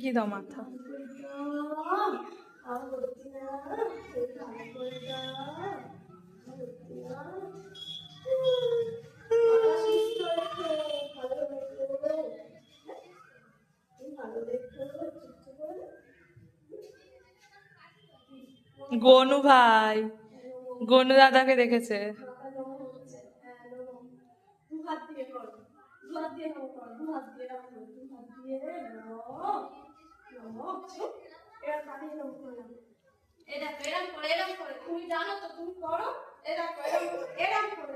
কি দাও মাথা। গনু ভাই গনু দাদাকে দেখেছে। এরকম করে এরকম করে তুমি জানো তো তুমি করো এরকম এরকম এরকম করে নমো। করো